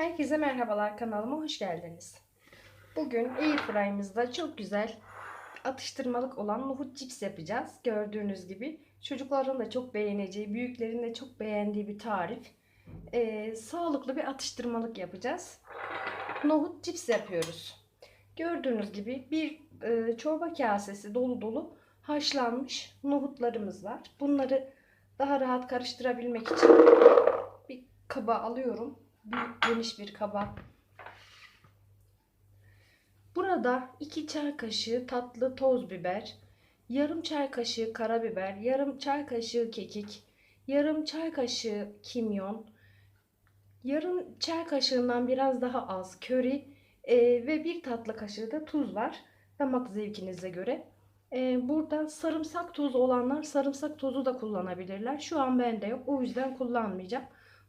Herkese merhabalar kanalıma hoş geldiniz. Bugün Airfryer'ımızda çok güzel atıştırmalık olan nohut cips yapacağız. Gördüğünüz gibi çocukların da çok beğeneceği, büyüklerin de çok beğendiği bir tarif. Ee, sağlıklı bir atıştırmalık yapacağız. Nohut cips yapıyoruz. Gördüğünüz gibi bir e, çorba kasesi dolu dolu haşlanmış nohutlarımız var. Bunları daha rahat karıştırabilmek için bir kaba alıyorum büyük geniş bir kaba. Burada 2 çay kaşığı tatlı toz biber, yarım çay kaşığı karabiber, yarım çay kaşığı kekik, yarım çay kaşığı kimyon, yarım çay kaşığından biraz daha az köri e, ve bir tatlı kaşığı da tuz var. Damak zevkinize göre. E, burada sarımsak tozu olanlar sarımsak tozu da kullanabilirler. Şu an bende yok. O yüzden kullanmayacağım.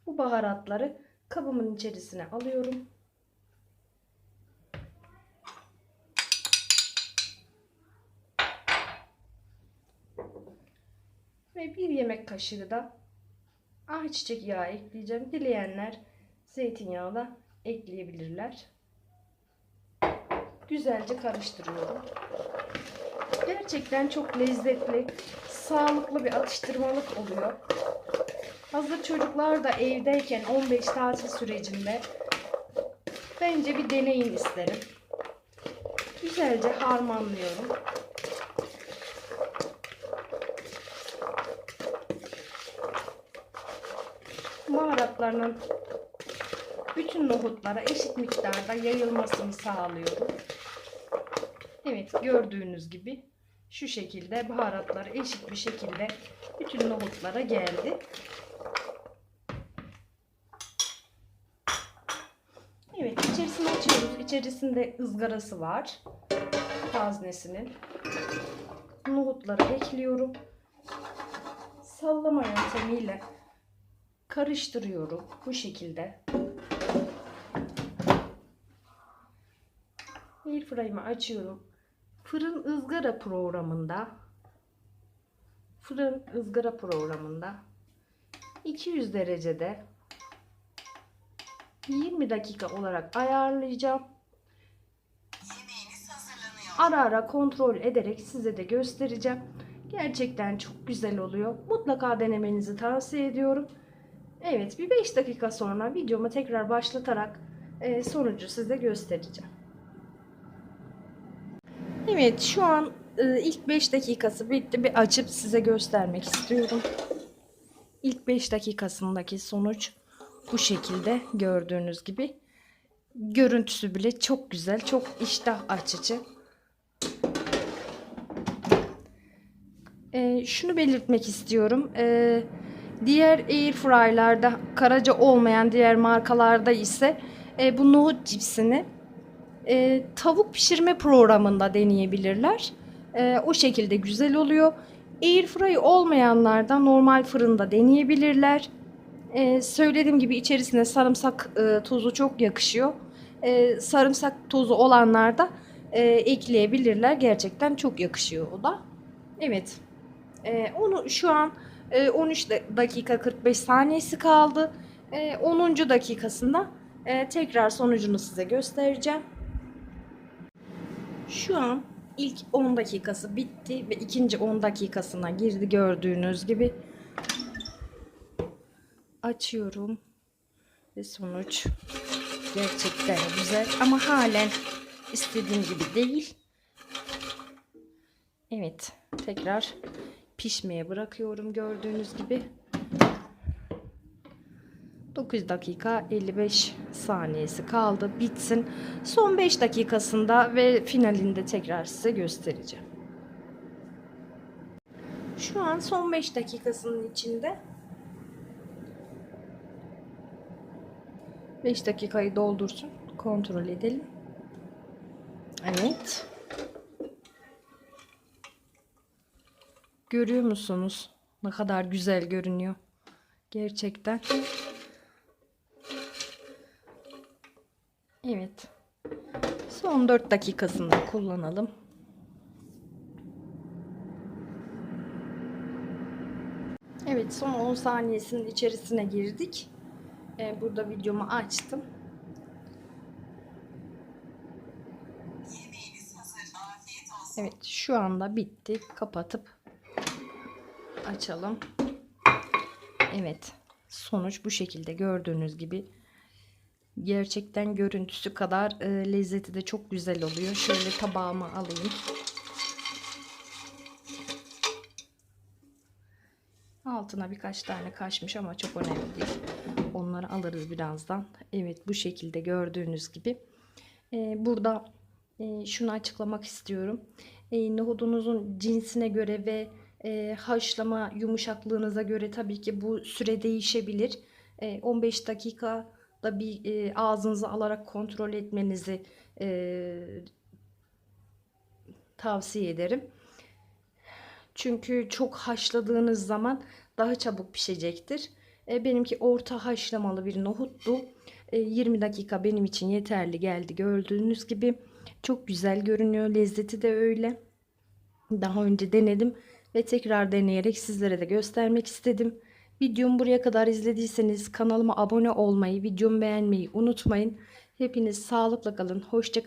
Bu baharatları kabımın içerisine alıyorum. Ve bir yemek kaşığı da ayçiçek yağı ekleyeceğim. Dileyenler zeytinyağı da ekleyebilirler. Güzelce karıştırıyorum. Gerçekten çok lezzetli, sağlıklı bir atıştırmalık oluyor. Hazır çocuklar da evdeyken 15 tatil sürecinde bence bir deneyin isterim. Güzelce harmanlıyorum. Baharatlarının bütün nohutlara eşit miktarda yayılmasını sağlıyorum. Evet gördüğünüz gibi şu şekilde baharatlar eşit bir şekilde bütün nohutlara geldi. İçerisini açıyoruz. İçerisinde ızgarası var. Haznesinin. Nohutları ekliyorum. Sallama yöntemiyle karıştırıyorum. Bu şekilde. Airfryer'ımı açıyorum. Fırın ızgara programında fırın ızgara programında 200 derecede 20 dakika olarak ayarlayacağım. Ara ara kontrol ederek size de göstereceğim. Gerçekten çok güzel oluyor. Mutlaka denemenizi tavsiye ediyorum. Evet bir 5 dakika sonra videomu tekrar başlatarak e, sonucu size göstereceğim. Evet şu an e, ilk 5 dakikası bitti. Bir açıp size göstermek istiyorum. İlk 5 dakikasındaki sonuç bu şekilde gördüğünüz gibi. Görüntüsü bile çok güzel. Çok iştah açıcı. Ee, şunu belirtmek istiyorum. Ee, diğer airfryer'larda karaca olmayan diğer markalarda ise e, bu nohut cipsini e, tavuk pişirme programında deneyebilirler. E, o şekilde güzel oluyor. Airfryer olmayanlar da normal fırında deneyebilirler. Ee, söylediğim gibi içerisine sarımsak e, tozu çok yakışıyor. Ee, sarımsak tozu olanlar da e, ekleyebilirler. Gerçekten çok yakışıyor o da. Evet. Ee, onu şu an e, 13 dakika 45 saniyesi kaldı. E, 10. dakikasında e, tekrar sonucunu size göstereceğim. Şu an ilk 10 dakikası bitti ve ikinci 10 dakikasına girdi gördüğünüz gibi açıyorum ve sonuç gerçekten güzel ama halen istediğim gibi değil. Evet, tekrar pişmeye bırakıyorum gördüğünüz gibi. 9 dakika 55 saniyesi kaldı. Bitsin. Son 5 dakikasında ve finalinde tekrar size göstereceğim. Şu an son 5 dakikasının içinde 5 dakikayı doldursun. Kontrol edelim. Evet. Görüyor musunuz? Ne kadar güzel görünüyor. Gerçekten. Evet. Son 4 dakikasında kullanalım. Evet son 10 saniyesinin içerisine girdik e, burada videomu açtım. Evet şu anda bitti. Kapatıp açalım. Evet sonuç bu şekilde gördüğünüz gibi. Gerçekten görüntüsü kadar e, lezzeti de çok güzel oluyor. Şöyle tabağıma alayım. Altına birkaç tane kaçmış ama çok önemli değil. Onları alırız birazdan. Evet bu şekilde gördüğünüz gibi. Ee, burada e, şunu açıklamak istiyorum. E, nohudunuzun cinsine göre ve e, haşlama yumuşaklığınıza göre tabii ki bu süre değişebilir. E, 15 dakika da bir e, ağzınıza alarak kontrol etmenizi e, tavsiye ederim. Çünkü çok haşladığınız zaman daha çabuk pişecektir. E, benimki orta haşlamalı bir nohuttu. E, 20 dakika benim için yeterli geldi. Gördüğünüz gibi çok güzel görünüyor. Lezzeti de öyle. Daha önce denedim ve tekrar deneyerek sizlere de göstermek istedim. Videomu buraya kadar izlediyseniz kanalıma abone olmayı, videomu beğenmeyi unutmayın. Hepiniz sağlıkla kalın, hoşça